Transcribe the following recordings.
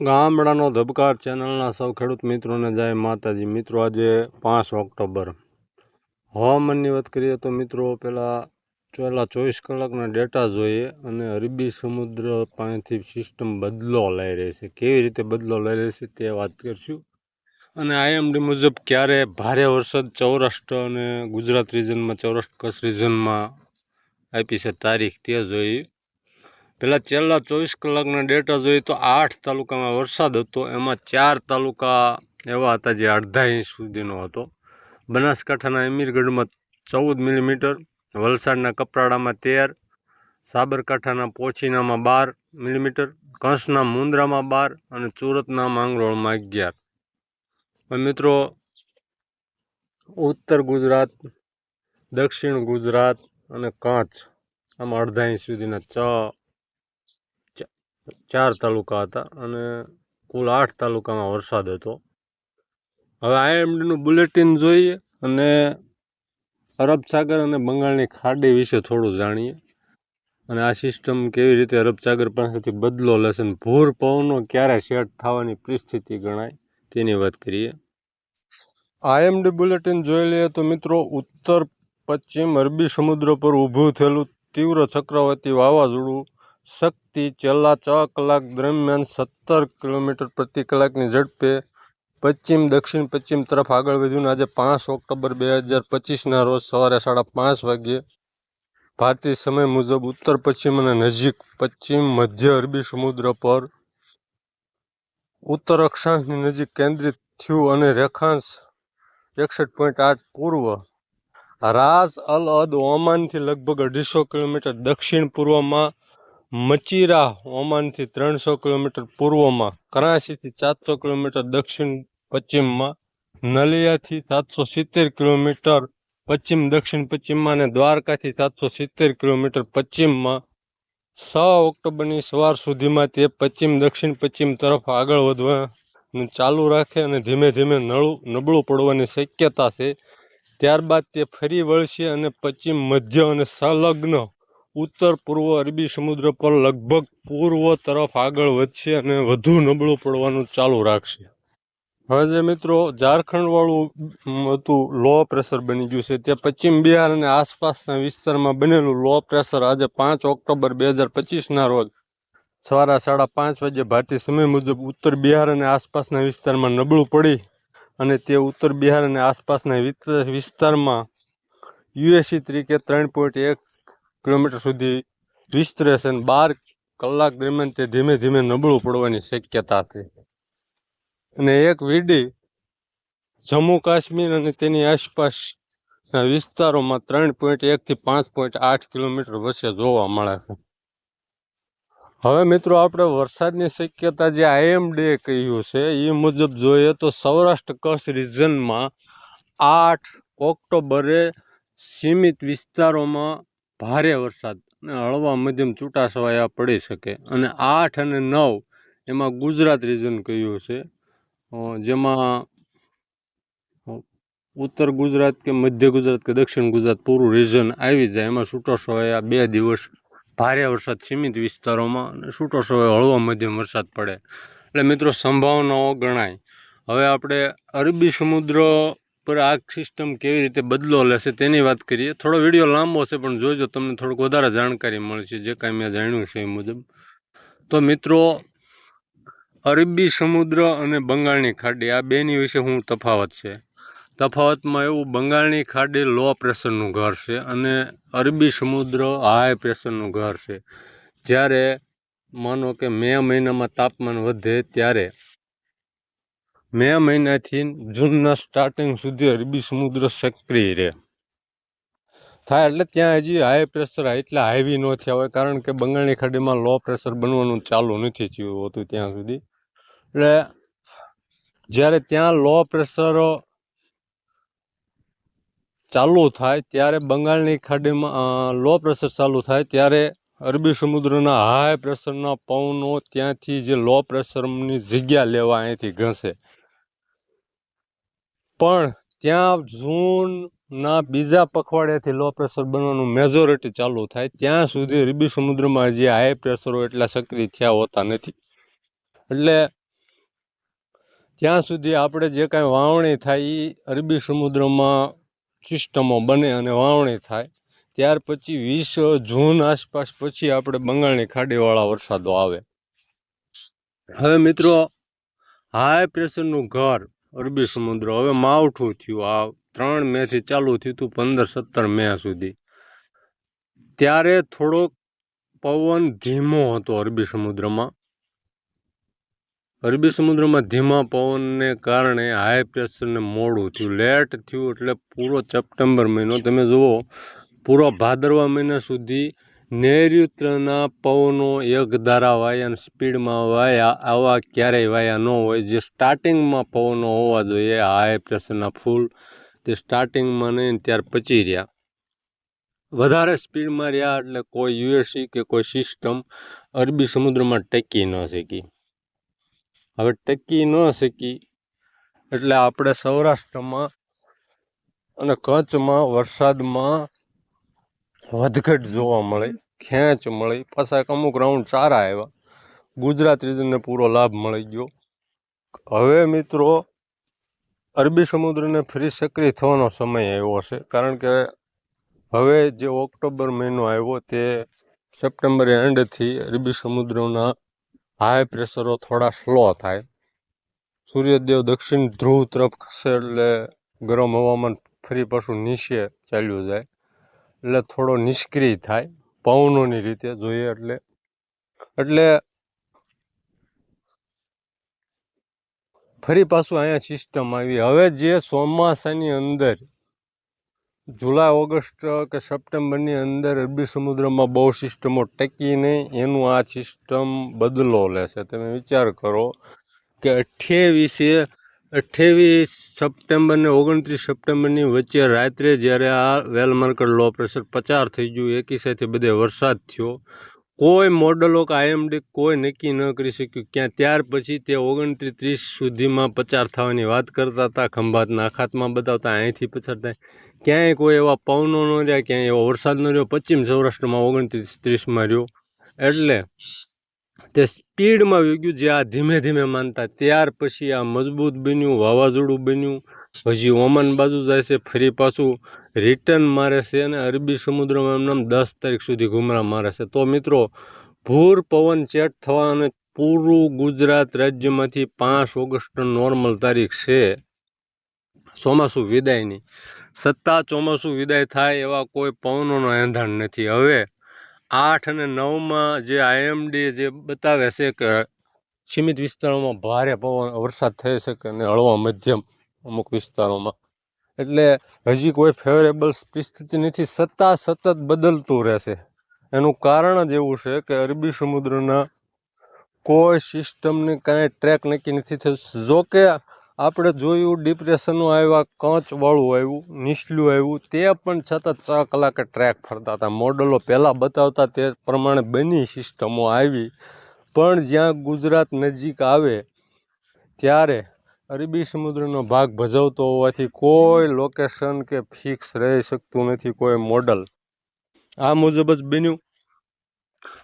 ગામડાનો ધબકાર ચેનલના સૌ ખેડૂત મિત્રોને જાય માતાજી. મિત્રો, આજે પાંચ ઓક્ટોબર. હવામાનની વાત કરીએ તો મિત્રો પહેલાં પહેલાં ચોવીસ કલાકના ડેટા જોઈએ અને અરબી સમુદ્ર પાસેથી સિસ્ટમ બદલો લઈ રહી છે. કેવી રીતે બદલો લઈ રહી છે તે વાત કરીશું. અને આઈએમડી મુજબ ક્યારે ભારે વરસાદ સૌરાષ્ટ્ર અને ગુજરાત રિજનમાં સૌરાષ્ટ્ર કચ્છ રિજનમાં આપી છે તારીખ તે જોઈએ. પહેલાં છેલ્લા ચોવીસ કલાકના ડેટા જોઈએ તો આઠ તાલુકામાં વરસાદ હતો. એમાં ચાર તાલુકા એવા હતા જે અડધા ઇંચ સુધીનો હતો. બનાસકાંઠાના અમીરગઢમાં ચૌદ મિલીમીટર વલસાડના કપરાડામાં તેર, સાબરકાંઠાના પોચીનામાં બાર મિલીમીટર કંસના મુંદ્રામાં બાર અને સુરતના માંગરોળમાં અગિયાર. મિત્રો, ઉત્તર ગુજરાત, દક્ષિણ ગુજરાત અને કચ્છ, આમાં અડધા ઇંચ સુધીના છ ચાર તાલુકા હતા અને કુલ આઠ તાલુકામાં વરસાદ હતો. હવે આઈએમડીનું બુલેટિન જોઈએ અને અરબ સાગર અને બંગાળની ખાડી વિશે થોડું જાણીએ. અને આ સિસ્ટમ કેવી રીતે અરબ સાગર પાસેથી બદલો લેશે અને ભૂર પવનો ક્યારે સેટ થવાની પરિસ્થિતિ ગણાય તેની વાત કરીએ. આઈએમડી બુલેટિન જોઈ લઈએ તો મિત્રો ઉત્તર પશ્ચિમ અરબી સમુદ્ર પર ઊભું થયેલું તીવ્ર ચક્રવર્તી વાવાઝોડું શક્તિ છેલ્લા છ કલાક દરમિયાન સત્તર કિલોમીટર પ્રતિ કલાકની ઝડપે પશ્ચિમ દક્ષિણ પશ્ચિમ તરફ આગળ વધ્યું આજે પાંચ ઓક્ટોબર બે હજાર પચીસના રોજ સવારે સાડા પાંચ વાગ્યે ભારતીય સમય મુજબ ઉત્તર પશ્ચિમ અને નજીક પશ્ચિમ મધ્ય અરબી સમુદ્ર પર ઉત્તર અક્ષાંશની નજીક કેન્દ્રિત થયું અને રેખાંશ એકસઠ પોઈન્ટ આઠ પૂર્વ રાસ અલ અદ ઓમાનથી લગભગ અઢીસો કિલોમીટર દક્ષિણ પૂર્વમાં મચીરા ઓમાનથી ત્રણસો કિલોમીટર પૂર્વમાં, કરાંચીથી સાતસો કિલોમીટર દક્ષિણ પશ્ચિમમાં, નલિયાથી સાતસો સિત્તેર કિલોમીટર પશ્ચિમ દક્ષિણ પશ્ચિમમાં અને દ્વારકાથી સાતસો સિત્તેર કિલોમીટર પશ્ચિમમાં. છ ઓક્ટોબરની સવાર સુધીમાં તે પશ્ચિમ દક્ષિણ પશ્ચિમ તરફ આગળ વધવાનું ચાલુ રાખે અને ધીમે ધીમે નળું, નબળું પડવાની શક્યતા છે. ત્યારબાદ તે ફરી વળશે અને પશ્ચિમ, મધ્ય અને સંલગ્ન ઉત્તર, પૂર્વ અરબી સમુદ્ર પર લગભગ પૂર્વ તરફ આગળ વધશે અને વધુ નબળું પડવાનું ચાલુ રાખશે. હવે જે મિત્રો, ઝારખંડવાળું હતું લો પ્રેશર બની ગયું છે. તે પશ્ચિમ બિહાર અને આસપાસના વિસ્તારમાં બનેલું લો પ્રેશર આજે પાંચ ઓક્ટોબર બે હજાર પચીસના રોજ સવારે સાડા પાંચ વાગે ભારતીય સમય મુજબ ઉત્તર બિહાર અને આસપાસના વિસ્તારમાં નબળું પડી અને તે ઉત્તર બિહાર અને આસપાસના વિસ્તારમાં યુએસી તરીકે ત્રણ પોઈન્ટ એક કિલોમીટર સુધી વિસ્તરે છે અને બાર કલાક દરમિયાન તે ધીમે ધીમે નબળું પડવાની શક્યતા હતી અને એક વીડી જમ્મુ કાશ્મીર અને તેની આસપાસના વિસ્તારોમાં ત્રણ પોઈન્ટ એકથી પાંચ પોઈન્ટ આઠ કિલોમીટર વચ્ચે જોવા મળે છે. હવે મિત્રો આપણે વરસાદની શક્યતા જે આઈએમડીએ કહ્યું છે એ મુજબ જોઈએ તો સૌરાષ્ટ્ર કચ્છ રિજનમાં આઠ ઓક્ટોબરે સીમિત વિસ્તારોમાં ભારે વરસાદ અને હળવા મધ્યમ છૂટાછવાયા પડી શકે. અને આઠ અને નવ એમાં ગુજરાત રિજન કહ્યું છે? જેમાં ઉત્તર ગુજરાત કે મધ્ય ગુજરાત કે દક્ષિણ ગુજરાત પૂરું રિજન આવી જાય. એમાં છૂટાછવાયા બે દિવસ ભારે વરસાદ સીમિત વિસ્તારોમાં અને છૂટાછવાયો હળવો મધ્યમ વરસાદ પડે. એટલે મિત્રો, સંભાવનાઓ ગણાય. હવે આપણે અરબી સમુદ્ર પર આ સિસ્ટમ કેવી રીતે બદલો લેશે તેની વાત કરીએ. થોડો વીડિયો લાંબો છે, પણ જોજો તમને થોડુંક વધારે જાણકારી મળશે જે કાંઈ મેં જાણ્યું છે એ મુજબ. તો મિત્રો, અરબી સમુદ્ર અને બંગાળની ખાડી, આ બેની વિશે હું તફાવત છે. તફાવતમાં એવું, બંગાળની ખાડી લો પ્રેશરનું ઘર છે અને અરબી સમુદ્ર હાઈ પ્રેશરનું ઘર છે. જ્યારે માનો કે મે મહિનામાં તાપમાન વધે ત્યારે મે મહિનાથી જૂનના સ્ટાર્ટિંગ સુધી અરબી સમુદ્ર સક્રિય રહે. થાય એટલે ત્યાં હજી હાઈ પ્રેશર એટલા હાઈવી ન થયા હોય, કારણ કે બંગાળની ખાડીમાં લો પ્રેશર બનવાનું ચાલુ નથી થયું હોતું ત્યાં સુધી. એટલે જ્યારે ત્યાં લો પ્રેશર ચાલુ થાય, ત્યારે બંગાળની ખાડીમાં લો પ્રેશર ચાલુ થાય, ત્યારે અરબી સમુદ્રના હાઈ પ્રેશરના પવનો ત્યાંથી જે લો પ્રેશરની જગ્યા લેવા અહીંથી ઘસે. પણ ત્યાં જૂનના બીજા પખવાડિયાથી લો પ્રેશર બનવાનું મેજોરિટી ચાલુ થાય. ત્યાં સુધી અરબી સમુદ્રમાં જે હાઈ પ્રેશરો એટલા સક્રિય થયા હોતા નથી. એટલે ત્યાં સુધી આપણે જે કાંઈ વાવણી થાય એ અરબી સમુદ્રમાં સિસ્ટમો બને અને વાવણી થાય. ત્યાર પછી વીસ જૂન આસપાસ પછી આપણે બંગાળની ખાડીવાળા વરસાદો આવે. હવે મિત્રો હાઈ પ્રેશરનું ઘર અરબી સમુદ્ર. હવે માવઠું થયું. આ ત્રણ મેથી ચાલુ થયું હતું પંદર સત્તર મે સુધી. ત્યારે થોડોક પવન ધીમો હતો અરબી સમુદ્રમાં. અરબી સમુદ્રમાં ધીમા પવનને કારણે હાઈ પ્રેશરને મોડું થયું. લેટ થયું એટલે પૂરો સપ્ટેમ્બર મહિનો. તમે જુઓ, પૂરો ભાદરવા મહિના સુધી નૈઋત્યના પવનો એક ધારા વાયા સ્પીડમાં વાયા, આવા ક્યારેય વાયા ન હોય. જે સ્ટાર્ટિંગમાં પવનો હોવા જોઈએ હાઈ પ્રેશરના ફૂલ. તે સ્ટાર્ટિંગમાં નહીં, ત્યાર પચી રહ્યા. વધારે સ્પીડમાં રહ્યા એટલે કોઈ યુએસી કે કોઈ સિસ્ટમ અરબી સમુદ્રમાં ટકી ન શકી. હવે ટકી ન શકી એટલે આપણે સૌરાષ્ટ્રમાં અને કચ્છમાં વરસાદમાં વધઘટ જોવા મળે, ખેંચ મળી, પાછા અમુક રાઉન્ડ સારા આવ્યા. ગુજરાત રીજનને પૂરો લાભ મળી ગયો. હવે મિત્રો, અરબી સમુદ્રને ફરી સક્રિય થવાનો સમય આવ્યો છે. કારણ કે હવે જે ઓક્ટોબર મહિનો આવ્યો તે સપ્ટેમ્બર એન્ડથી અરબી સમુદ્રના હાઈ પ્રેશરો થોડા સ્લો થાય. સૂર્યદેવ દક્ષિણ ધ્રુવ તરફ ખસે એટલે ગરમ હવામાન ફરી પાછું નીચે ચાલ્યું જાય. એટલે થોડો નિષ્ક્રિય થાય, પવનોની રીતે જોઈએ એટલે. એટલે ફરી પાછું અહીંયા સિસ્ટમ આવી. હવે જે ચોમાસાની અંદર, જુલાઈ, ઓગસ્ટ કે સપ્ટેમ્બરની અંદર અરબી સમુદ્રમાં બહુ સિસ્ટમો ટકી નહીં, એનું આ સિસ્ટમ બદલો લેશે તમે વિચાર કરો કે અઠ્યાવીસે અઠ્યાવીસ સપ્ટેમ્બર ને ઓગણત્રીસ સપ્ટેમ્બરની વચ્ચે રાત્રે જ્યારે આ વેલ માર્કર લો પ્રેશર પચાર થઈ ગયું, એકી સાથે બધે વરસાદ થયો. કોઈ મોડલો કે આઈએમડી કોઈ નક્કી ન કરી શક્યું. ક્યાં ત્યાર પછી તે ઓગણત્રીસ ત્રીસ સુધીમાં પચાર થવાની વાત કરતા હતા. ખંભાતના અખાતમાં બતાવતા અહીંથી પચાર થાય. ક્યાંય કોઈ એવા પવનો ન રહ્યા, ક્યાંય એવો વરસાદ ન રહ્યો. પશ્ચિમ સૌરાષ્ટ્રમાં ઓગણત્રીસ ત્રીસમાં રહ્યો. એટલે તે સ્પીડમાં આવી જે આ ધીમે ધીમે માનતા. ત્યાર પછી આ મજબૂત બન્યું, વાવાઝોડું બન્યું. હજી ઓમાન બાજુ જાય છે, ફરી પાછું રિટર્ન મારે છે અને અરબી સમુદ્રમાં એમને દસ તારીખ સુધી ઘુમરા મારે છે. તો મિત્રો, ભૂર પવન ચેટ થવા અને પૂરું ગુજરાત રાજ્યમાંથી પાંચ ઓગસ્ટ નોર્મલ તારીખ છે. ચોમાસું વિદાયની. સત્તા ચોમાસું વિદાય થાય એવા કોઈ પવનોનો એંધાણ નથી. હવે આઠ અને નવમાં જે આઈએમડી જે બતાવે છે કે સીમિત વિસ્તારોમાં ભારે પવન, વરસાદ થઈ શકે અને હળવા મધ્યમ અમુક વિસ્તારોમાં. એટલે હજી કોઈ ફેવરેબલ પરિસ્થિતિ નથી, સત્તા સતત બદલતું રહેશે. એનું કારણ જ એવું છે કે અરબી સમુદ્રના કોઈ સિસ્ટમની કાંઈ ટ્રેક નક્કી નથી થયું. જો કે આપણે જોયું ડિપ્રેશનો આવ્યા કંચવાળું આવ્યું, નીચલું આવ્યું, તે પણ છતાં છ કલાકે ટ્રેક ફરતા હતા. મોડલો પહેલાં બતાવતા તે પ્રમાણે બની સિસ્ટમો આવી. પણ જ્યાં ગુજરાત નજીક આવે, ત્યારે અરબી સમુદ્રનો ભાગ ભજવતો હોવાથી કોઈ લોકેશન કે ફિક્સ રહી શકતું નથી, કોઈ મોડલ આ મુજબ જ બન્યું.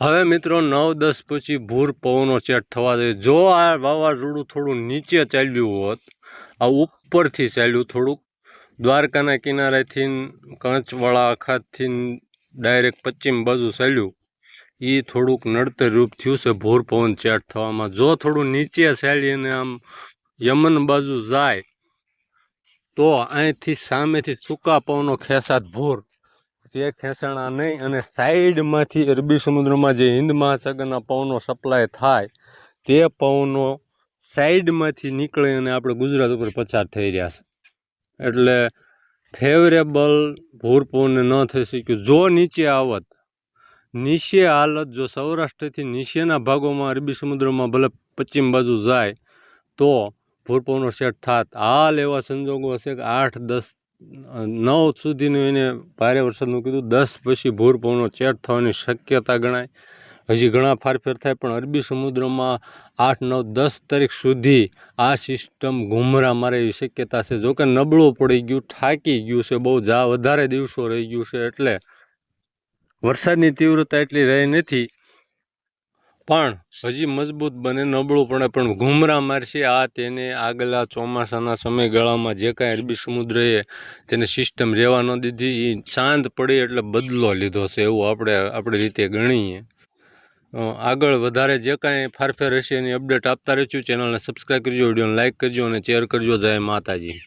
હવે મિત્રો નવ દસ પછી ભૂર પવનો સેટ થવા દે. જો આ વાવાઝોડું થોડું નીચે ચાલ્યું હોત, આ ઉપરથી ચાલ્યું થોડુંક, દ્વારકાના કિનારેથી કંચવાળા અખાતથી ડાયરેક્ટ પશ્ચિમ બાજુ ચાલ્યું એ થોડુંક નડતર રૂપ થયું છે ભૂર પવન સેટ થવામાં. જો થોડું નીચે ચાલીને આમ યમન બાજુ જાય, તો અહીંથી સામેથી સૂકા પવનો ખેસાત ભૂર. તે ખેંચાણા નહીં અને સાઈડમાંથી અરબી સમુદ્રમાં જે હિન્દ મહાસાગરના પવનો સપ્લાય થાય, તે પવનો સાઈડમાંથી નીકળે અને આપણે ગુજરાત ઉપર પસાર થઈ રહ્યા છે. એટલે ફેવરેબલ ભૂર ન થઈ શક્યું. જો નીચે આવત, નીચે હાલત, જો સૌરાષ્ટ્રથી નીચેના ભાગોમાં અરબી સમુદ્રમાં ભલે પશ્ચિમ બાજુ જાય, તો ભૂરપવનો સેટ થાત. હાલ એવા સંજોગો હશે કે આઠ, દસ નવ સુધીનું એને ભારે વરસાદનું કીધું, દસ પછી ભૂર ચેટ થવાની શક્યતા ગણાય. હજી ઘણા ફારફેર થાય, પણ અરબી સમુદ્રમાં આઠ, નવ, દસ તારીખ સુધી આ સિસ્ટમ ઘુમરા મારે એવી શક્યતા છે. જોકે નબળું પડી ગયું, થાકી ગયું છે, બહુ જા, વધારે દિવસો રહી ગયું છે, એટલે વરસાદની તીવ્રતા એટલી રહી નથી. પણ હજી મજબૂત બને નબળું પણ ઘૂમરા મારશે. આ તેને આગલા ચોમાસાના સમયગાળામાં જે કાંઈ અરબી સમુદ્રએ તેને સિસ્ટમ રહેવા ન દીધી એ શાંત પડી એટલે બદલો લીધો છે, એવું આપણે, આપણી રીતે ગણીએ. આગળ વધારે જે કાંઈ ફારફેર હશે એની અપડેટ આપતા રહીશું ચેનલને સબસ્ક્રાઈબ કરજો, વિડીયોને લાઇક કરજો અને શેર કરજો. જય માતાજી.